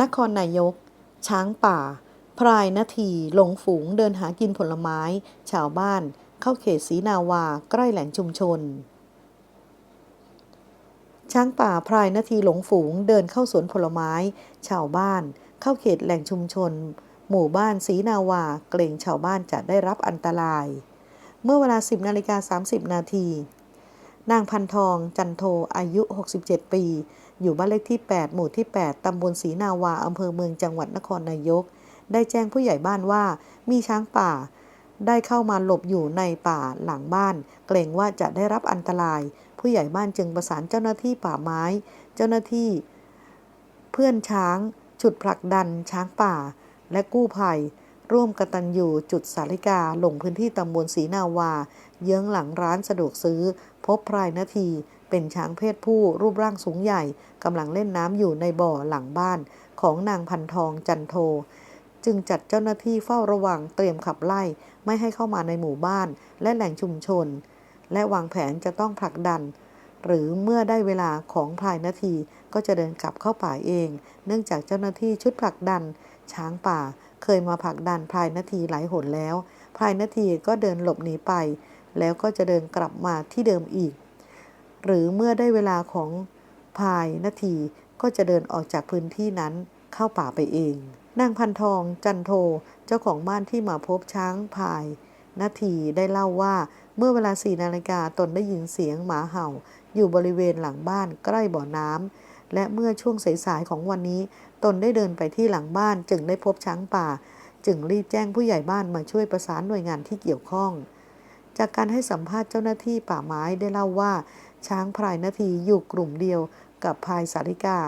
นครนายก ช้างป่า พรายนาทีหลงฝูงเดินหากินผลไม้ ชาวบ้าน เข้าเขตศรีนาวา ใกล้แหล่งชุมชน ช้างป่าพรายนาทีหลงฝูงเดินเข้าสวนผลไม้ ชาวบ้าน เข้าเขตแหล่งชุมชน หมู่บ้านศรีนาวา เกรงชาวบ้านจะได้รับอันตราย เมื่อเวลา 10นาฬิกา30นาทีนางพันทองจันโทอายุ 67 ปี อยู่บ้านเลขที่ 8 หมู่ที่ 8 ตำบลศรีนาวา อำเภอเมืองจังหวัดนครนายก ได้แจ้งผู้ใหญ่บ้านว่า มีช้างป่า ได้เข้ามาหลบอยู่ในป่าหลังบ้าน เกรงว่าจะได้รับอันตราย ผู้ใหญ่บ้านจึงประสานเจ้าหน้าที่ป่าไม้ เจ้าหน้าที่ เพื่อนช้างฉุดผลักดัน ช้างป่า และกู้ภัย ร่วมกตัญญูจุดสาริกาลงพื้นที่ตำบลศรีนาวา เยื้องหลังร้านสะดวกซื้อ พบพรายนาที เป็นช้างเพศผู้รูปร่างสูงใหญ่กำลังเล่นน้ำอยู่ในบ่อหลังบ้านของนางพันทองจันโท จึงจัดเจ้าหน้าที่เฝ้าระวังเตรียมขับไล่ไม่ให้เข้ามาในหมู่บ้านและแหล่งชุมชน และวางแผนจะต้องผลักดัน หรือเมื่อได้เวลาของพรายนาทีก็จะเดินกลับเข้าป่าเอง เนื่องจากเจ้าหน้าที่ชุดผลักดัน ช้างป่าเคยมาผลักดันพรายนาทีหลายหนแล้วพรายนาทีก็เดินหลบหนีไป แล้วก็จะเดินกลับมาที่เดิมอีก หรือเมื่อได้เวลาของพายนาทีก็จะเดินออกจากพื้นที่นั้นเข้าป่าไปเอง นางพันทองจันโทเจ้าของบ้านที่มาพบช้างพายนาทีได้เล่าว่าเมื่อเวลาสี่นาฬิกาตนได้ยินเสียงหมาเห่า อยู่บริเวณหลังบ้านใกล้บ่อน้ำและเมื่อช่วงสายๆของวันนี้ ตนได้เดินไปที่หลังบ้านจึงได้พบช้างป่า จึงรีบแจ้งผู้ใหญ่บ้านมาช่วยประสานหน่วยงานที่เกี่ยวข้อง จากการให้สัมภาษณ์เจ้าหน้าที่ป่าไม้ได้เล่าว่า ช้างพรายนาทีอยู่กลุ่มเดียวกับพายสาริกา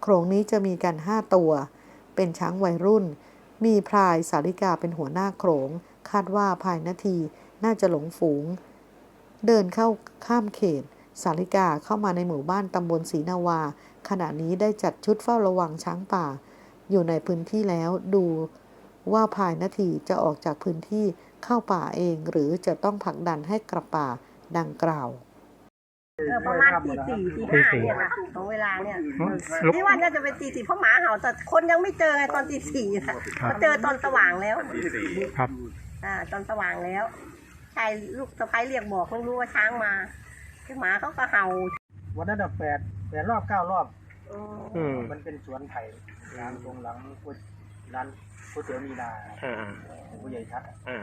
โขลงนี้จะมีกัน5ตัว เป็นช้างวัยรุ่น มีพรายสาริกาเป็นหัวหน้าโขลง คาดว่าพายนาทีน่าจะหลงฝูง เดินเข้าข้ามเขต สาริกาเข้ามาในหมู่บ้านตำบลศรีนาวา ขณะนี้ได้จัดชุดเฝ้าระวังช้างป่า อยู่ในพื้นที่แล้วดูว่าพายนาทีจะออกจากพื้นที่เข้าป่าเองหรือจะต้องผลักดันให้กลับป่าดังกล่าว เออประมาณตีสี่ตีห้าเนี่ยนะของเวลาเนี่ยที่ว่าน่าจะเป็นตีสี่เพราะหมาเห่าแต่คนยังไม่เจอไงตอนตีสี่นะมาเจอตอนสว่างแล้ว ครับ อ่า ตอนสว่างแล้วใช่ลูกสะพ้ายเรียกบอกเพิ่งรู้ว่าช้างมาที่หมาเขาก็เห่าวันนั้นอะแปดแปดรอบเก้ารอบอืมอืมมันเป็นสวนไผ่ร้านตรงหลังก๋วยร้านก๋วยเตี๋ยวมีนาอ่าผู้ใหญ่ชัดอะอ่า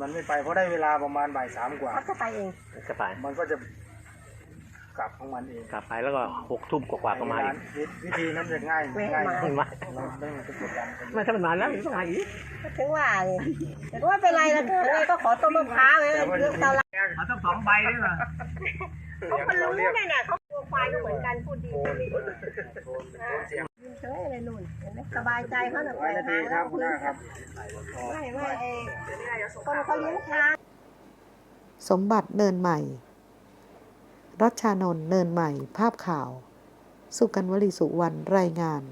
มันไม่ไปเพราะได้เวลาประมาณบ่ายสามกว่า เขาจะไปเอง ก็ไปมันก็จะ กลับของมันเองกลับไปแล้วก็หกทุ่มกว่าๆก็มาอีกวิวิธีนั้นจะง่ายง่ายไม่มาเราไม่ต้องไปกดดันกันไม่ถ้ามันมาแล้วมันต้องมาอีกก็ถึงว่าเลยแต่ก็ไม่เป็นไรแล้วไงก็ขอต้นมะพร้าวไงเรื่องตลาดเขาต้องสองใบด้วยเหรอเขาก็รู้เนี่ยเนี่ยเขาตัวควายก็เหมือนกันพูดดีพูดดียืนเฉยเลยนุ่นเห็นไหมสบายใจเขาหน่อยไว้นาทีครับคุณหน้าครับไม่ไม่เอคนเขาเลี้ยงช้างสมบัติเนินใหม่ รัชชานนท์เนินใหม่ ภาพข่าว สุกันวลีสุวรรณรายงาน